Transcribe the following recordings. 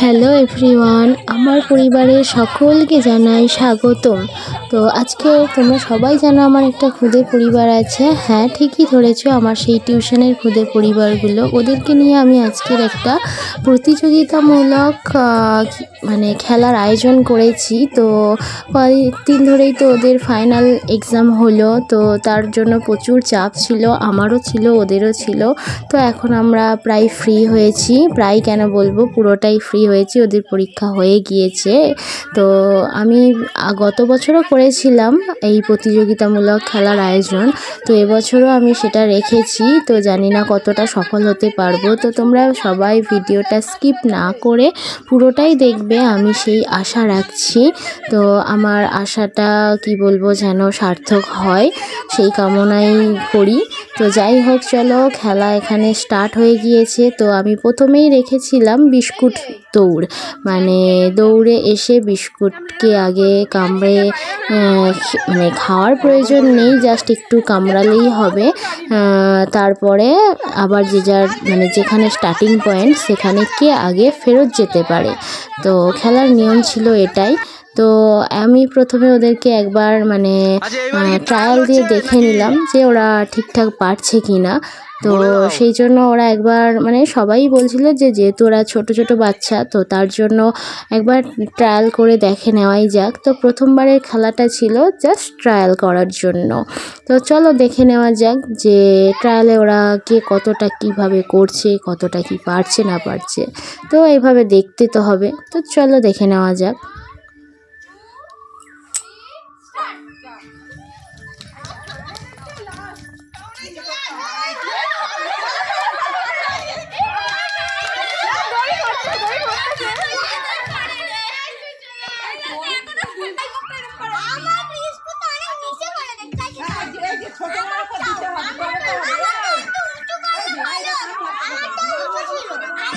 Hello everyone আমার পরিবারের সকলকে জানাই স্বাগতম। তো আজকে তোমরা সবাই জানো আমার একটা খুদে পরিবার আছে। হ্যাঁ ঠিকই ধরেছো, আমার সেই টিউশনের খুদে পরিবারগুলো। ওদেরকে নিয়ে আমি আজকের একটা প্রতিযোগিতামূলক মানে খেলার আয়োজন করেছি। তো কয়েকদিন ধরেই তো ওদের ফাইনাল এক্সাম হলো, তো তার জন্য প্রচুর চাপ ছিল, আমারও ছিল, ওদেরও ছিল। তো এখন আমরা প্রায় ফ্রি হয়েছি। প্রায় কেন বলব, পুরোটাই ফ্রি হয়েছি, ওদের পরীক্ষা হয়ে গিয়েছে। তো আমি গত বছরও করেছিলাম এই প্রতিযোগিতামূলক খেলার আয়োজন। তো এবছরও আমি সেটা রেখেছি। তো জানি না কতটা সফল হতে পারব। তো তোমরা সবাই ভিডিওটা স্কিপ না করে পুরোটাই দেখবে, আমি সেই আশা রাখছি। তো আমার আশাটা, কি বলব যেন সার্থক হয়, সেই কামনাই করি। তো যাই হোক, চলো, খেলা এখানে স্টার্ট হয়ে গিয়েছে। তো আমি প্রথমেই রেখেছিলাম বিস্কুট। দৌড়। মানে দৌড়ে এসে বিস্কুটকে আগে কামড়ে মানে খাওয়ার প্রয়োজন নেই, জাস্ট একটু কামড়ালেই হবে। তারপরে আবার যে যার মানে যেখানে স্টার্টিং পয়েন্ট সেখানে কে আগে ফেরত যেতে পারে। তো খেলার নিয়ম ছিল এটাই। তো আমি প্রথমে ওদেরকে একবার মানে ট্রায়াল দিয়ে দেখে নিলাম যে ওরা ঠিকঠাক পারছে কি না তো সেই জন্য ওরা একবার মানে সবাই বলছিল যে যেহেতু ওরা ছোট ছোট বাচ্চা তো তার জন্য একবার ট্রায়াল করে দেখে নেওয়াই যাক। তো প্রথমবারের খেলাটা ছিল জাস্ট ট্রায়াল করার জন্য। তো চলো দেখে নেওয়া যাক যে ট্রায়ালে ওরা কে কতটা কীভাবে করছে কতটা কি পারছে না পারছে। তো এইভাবে দেখতে তো হবে। তো চলো দেখে নেওয়া যাক।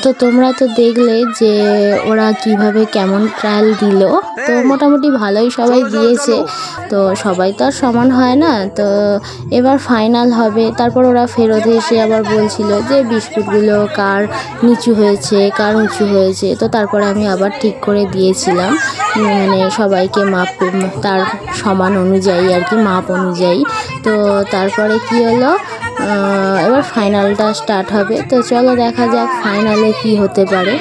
তো তোমরা তো দেখলে যে ওরা কীভাবে কেমন ট্রায়াল দিল। তো মোটামুটি ভালোই সবাই দিয়েছে। তো সবাই তো আর সমান হয় না। তো এবার ফাইনাল হবে। তারপর ওরা ফেরত এসে আবার বলছিল যে বিস্কুটগুলো কার নিচু হয়েছে কার উঁচু হয়েছে। তো তারপরে আমি আবার ঠিক করে দিয়েছিলাম। মানে সবাইকে মাপ তার সমান অনুযায়ী আর কি মাপ অনুযায়ী। তো তারপরে কি হলো? এবার ফাইনালটা স্টার্ট হবে। তো চলো দেখা যাক ফাইনালে কি হতে পারে।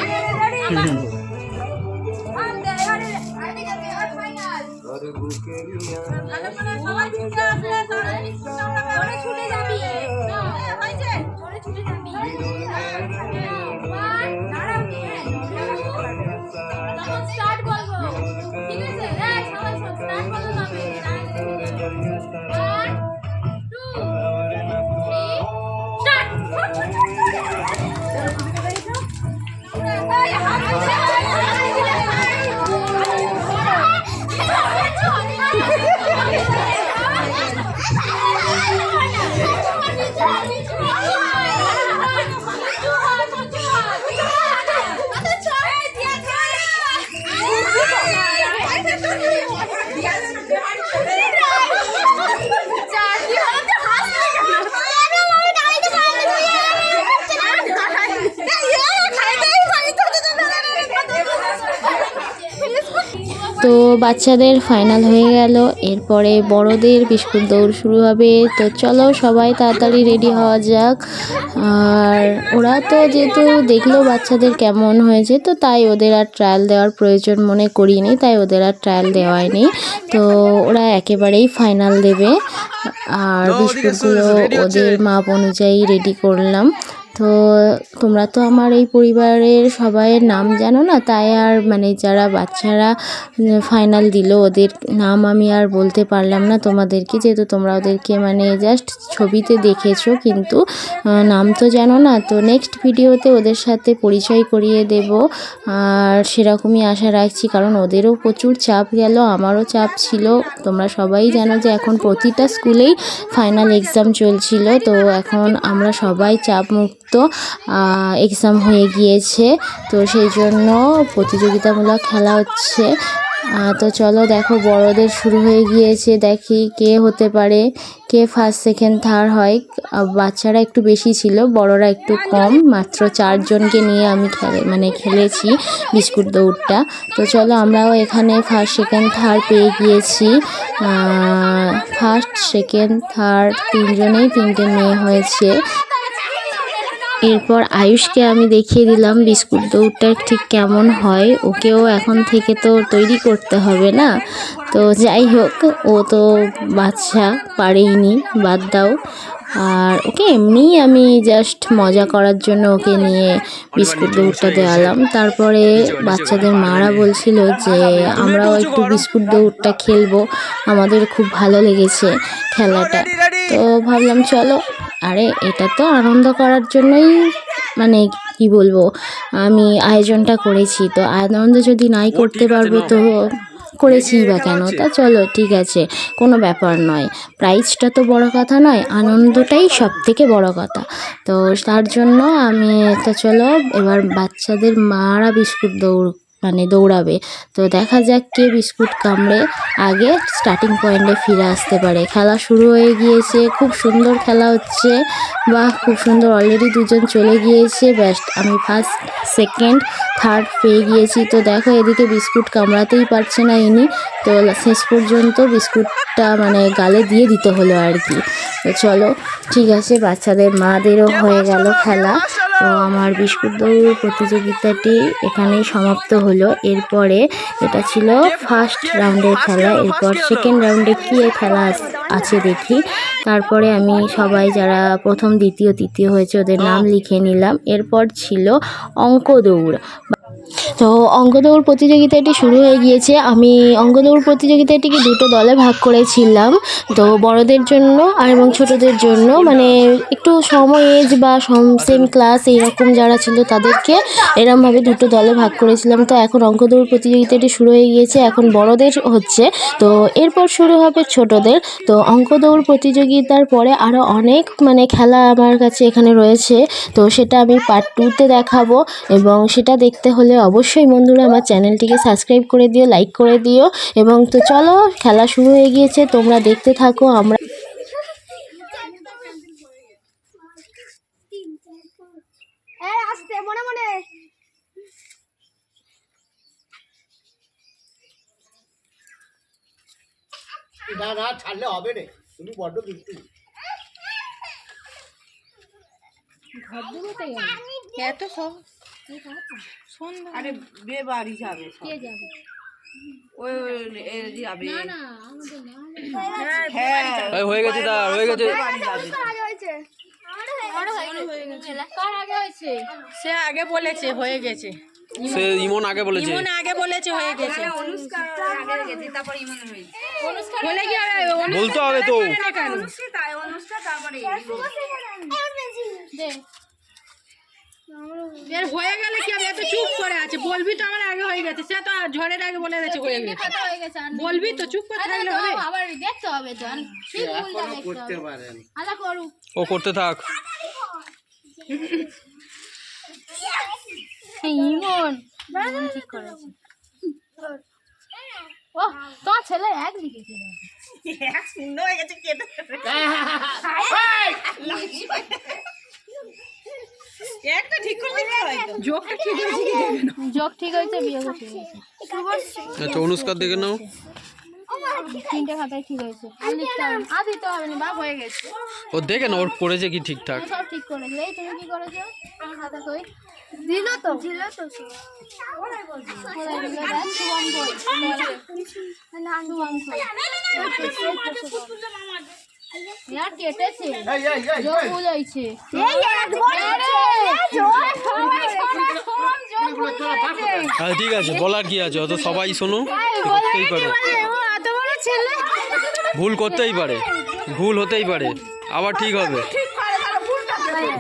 তো বাচ্চাদের ফাইনাল হয়ে গেল। এরপরে বড়দের বিস্কুট দৌড় শুরু হবে। তো চলো সবাই তাড়াতাড়ি রেডি হওয়া যাক। আর ওরা তো যেহেতু দেখল বাচ্চাদের কেমন হয়েছে তো তাই ওদের আর ট্রায়াল দেওয়ার প্রয়োজন মনে করিনি তাই ওদের আর ট্রায়াল দেওয়ায়নি। তো ওরা একেবারেই ফাইনাল দেবে। আর বিস্কুটগুলো ওদের মাপ অনুযায়ী রেডি করলাম। তো তোমরা তো আমার এই পরিবারের সবাইয়ের নাম জানো না, তাই আর মানে যারা বাচ্চারা ফাইনাল দিল, ওদের নাম আমি আর বলতে পারলাম না তোমাদেরকে, যেহেতু তোমরা ওদেরকে মানে জাস্ট ছবিতে দেখেছ, কিন্তু নাম তো জানো না, তো নেক্সট ভিডিওতে ওদের সাথে পরিচয় করিয়ে দেব। আর সেরকমই আশা রাখছি, কারণ ওদেরও প্রচুর চাপ গেল, আমারও চাপ ছিল। তোমরা সবাই জানো যে এখন প্রতিটা স্কুলেই ফাইনাল এক্সাম চলছিল, তো এখন আমরা সবাই চাপ মুক্ত এক্সাম হয়ে গিয়েছে। তো সেই জন্য প্রতিযোগিতামূলক খেলা হচ্ছে। তো চলো দেখো, বড়দের শুরু হয়ে গিয়েছে। দেখি কে হতে পারে, কে ফার্স্ট সেকেন্ড থার্ড হয়। বাচ্চারা একটু বেশি ছিল, বড়রা একটু কম। মাত্র চারজনকে নিয়ে আমি খেলে মানে খেলেছি বিস্কুট দৌড়টা। তো চলো, আমরাও এখানে ফার্স্ট সেকেন্ড থার্ড পেয়ে গিয়েছি। ফার্স্ট সেকেন্ড থার্ড তিনজনেই তিনটে মেয়ে হয়েছে। এরপর আয়ুষকে আমি দেখিয়ে দিলাম, বিস্কুট দৌড়টা ঠিক কেমন হয়? ওকেও এখন থেকে তো তৈরি করতে হবে না? তো যাই হোক, ও তো বাচ্চা পারেইনি, বাদ দাও। আর ওকে এমনিই আমি জাস্ট মজা করার জন্য ওকে নিয়ে বিস্কুট দৌড়টা দেওয়ালাম তারপরে বাচ্চাদের মারা বলছিল যে, আমরাও একটু বিস্কুট দৌড়টা খেলব। আমাদের খুব ভালো লেগেছে খেলাটা। তো ভাবলাম, চলো। আরে এটা তো আনন্দ করার জন্যই মানে কি বলব আমি আয়োজনটা করেছি। তো আনন্দ যদি নাই করতে পারব তো করেছি বা কেন? তা চলো ঠিক আছে কোনো ব্যাপার নয়। প্রাইজটা তো বড় কথা নয় আনন্দটাই সব থেকে বড় কথা। তো তার জন্য আমি তো চলো এবার বাচ্চাদের মারা বিস্কুট দৌড় মানে দৌড়াবে। তো দেখা যাক কে বিস্কুট কামড়ে আগে স্টার্টিং পয়েন্টে ফিরে আসতে পারে। খেলা শুরু হয়ে গিয়েছে, খুব সুন্দর খেলা হচ্ছে। বাহ, খুব সুন্দর অলরেডি দুজন চলে গিয়েছে। ব্যাস, আমি ফার্স্ট সেকেন্ড থার্ড পেয়ে গিয়েছি। তো দেখো, এদিকে বিস্কুট কামড়াতেই পারছে না ইনি। তো শেষ পর্যন্ত বিস্কুটটা মানে গালে দিয়ে দিতে হলো আর কি। তো চলো, ঠিক আছে, বাচ্চাদের, মাদেরও হয়ে গেল খেলা। তো আমার বিস্কুট দৌড় প্রতিযোগিতাটি এখানেই সমাপ্ত হলো। এরপরে এটা ছিল ফার্স্ট রাউন্ডের খেলা, এরপর সেকেন্ড রাউন্ডে কী খেলা আছে দেখি। তারপরে আমি সবাই যারা প্রথম, দ্বিতীয়, তৃতীয় হয়েছে ওদের নাম লিখে নিলাম। এরপর ছিল অঙ্ক দৌড়। তো অঙ্ক দৌড় প্রতিযোগিতাটি শুরু হয়ে গিয়েছে। আমি অঙ্ক দৌড় প্রতিযোগিতাটিকে দুটো দলে ভাগ করেছিলাম। তো বড়দের জন্য আর এবং ছোটদের জন্য। মানে একটু সম এজ বা সম সেম ক্লাস এইরকম যারা ছিল তাদেরকে এরমভাবে দুটো দলে ভাগ করেছিলাম। তো এখন অঙ্ক দৌড় প্রতিযোগিতাটি শুরু হয়ে গিয়েছে। এখন বড়দের হচ্ছে। তো এরপর শুরু হবে ছোটদের। তো অঙ্ক দৌড় প্রতিযোগিতার পরে আরও অনেক মানে খেলা আমার কাছে এখানে রয়েছে। তো সেটা আমি পার্ট টুতে দেখাবো এবং সেটা দেখতে হলে অবশ্যই বন্ধুরা আমার চ্যানেলটিকে সাবস্ক্রাইব করে দিও লাইক করে দিও এবং তো চলো খেলা শুরু হয়ে গিয়েছে তোমরা দেখতে থাকো আমরা মনে মনে না না ছাড়লে হবে রে তুমি বড্ড দুষ্টু। এত সব আরে বিয়ে বাড়ি যাবে কে যাবে? ওই ওই এ যাবে। না না আমাদের না। হ্যাঁ এই হয়ে গেছে তার হয়ে গেছে। হয়ে সে আগে বলেছে হয়ে গেছে। সে ইমন আগে বলেছে। ইমন আগে বলেছে হয়ে গেছে। অনুষ্কার আগে গেছে তারপর ইমন হয়েছে। বলে কি হবে? বলতে হবে তো। কেন? তারপরে এর হয়ে গেলে কি হবে এত চুপ করে আছে? বলবি তো আমার আগে হয়ে গেছে সে তো ঝড়ের আগে বলে গেছে হয়ে গেছে। বলবি তো চুপ করে থাকলে হবে? আবার দেখতে হবে করতে পারেন। ও করতে থাক। ইমন ইমন ঠিক করেছে ও তোমার ছেলে এক লিখেছে সুন্দর হয়ে গেছে কেটে একটা ঠিক হয় হয়েছে কি দেবে না। যোগ ঠিক হয়েছে বিয়োগ ঠিক হয়েছে আচ্ছা অনুষ্কার দেখে নাও। তিনটে খাতায় ঠিক হয়েছে। আর লিখতে হবে না। আর দিতে হবে না বাপ হয়ে গেছে। ও দেখে না ওর করেছে কি ঠিকঠাক। সব ঠিক করেছি। এই তুমি কি করেছ? আমার খাতা কই দিল তো? দিল তো কোথায় দিল দেখ শুভম কই শুভম কই হ্যাঁ ঠিক আছে বলার কি আছে অত সবাই শোনো করতেই পারে ভুল করতেই পারে ভুল হতেই পারে আবার ঠিক হবে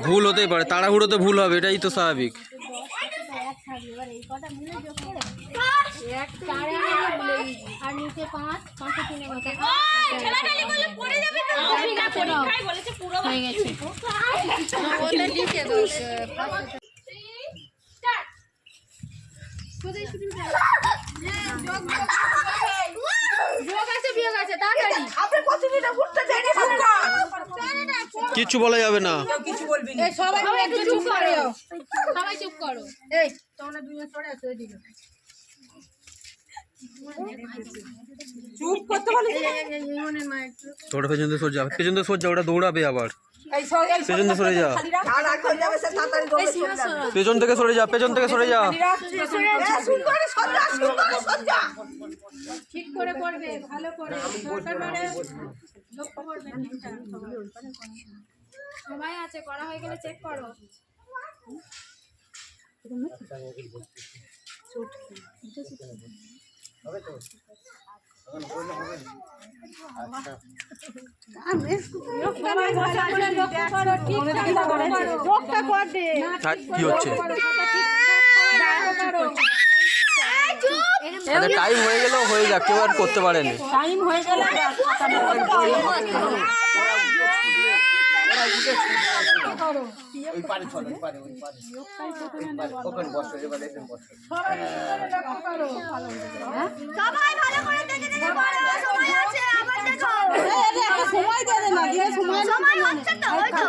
ভুল হতেই পারে তাড়াহুড়োতে ভুল হবে এটাই তো স্বাভাবিক। আর নিচে পাঁচ পাঁচে তিনে কত ঠিক আছে নাও। হয়ে গেছে। বলা যাবে না। কিছু বলবি না। সবাই সবাই একটু একটু চুপ করো। সবাই চুপ করো। এই তোমরা দুজন আসো এদিকে। চুপ করতে বলি তোরা পেছন দিয়ে সরে যা পেছন দিয়ে সরে যা ওটা দৌড়াবে আবার। এই সরে এই পেছন দিয়ে সরে যা। পেছন থেকে সরে যা পেছন থেকে সরে যা। ঠিক করে করবে ভালো করে। দরকার মানে লক্ষ্য করবে ঠিকঠাক। সবাই। সবাই আছে করা হয়ে গেলে চেক করো। কি হচ্ছে আচ্ছা টাইম হয়ে গেলেও হয়ে যাক কেউ আর করতে পারেনি। টাইম হয়ে গেলে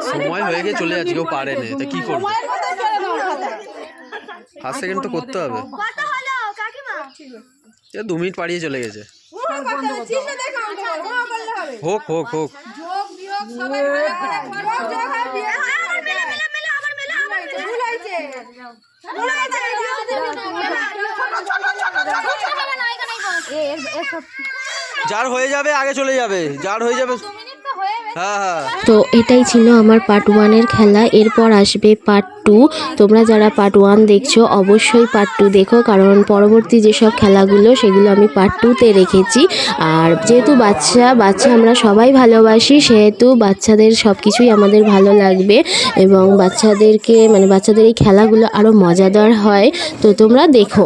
সময় না হয়ে গিয়ে চলে যাচ্ছে কেউ পারেনি তা কি করবে? ফার্স্ট সেকেন্ড তো করতে হবে। দু মিনিট পাড়িয়ে চলে গেছে। হবে। হোক হোক। হোক সবাই ভালো করে করো যোগ আর বিয়োগ আবার মেলা মেলা মেলা আবার মেলা আবার মেলা ভুল হয়েছে ভুল হয়েছে বিয়োগ দেবে না হবে না এখানেই বস এ এর সব যার হয়ে যাবে আগে চলে যাবে যার হয়ে যাবে তো এটাই ছিল আমার পার্ট ওয়ানের খেলা। এরপর আসবে পার্ট টু তোমরা যারা পার্ট ওয়ান দেখছ, অবশ্যই পার্ট টু দেখো, কারণ পরবর্তী যেসব খেলাগুলো, সেগুলো আমি পার্ট টুতে রেখেছি। আর যেহেতু বাচ্চা বাচ্চা আমরা সবাই ভালোবাসি, সেহেতু বাচ্চাদের সব কিছুই আমাদের ভালো লাগবে এবং বাচ্চাদেরকে মানে বাচ্চাদের এই খেলাগুলো আরও মজাদার হয়। তো তোমরা দেখো।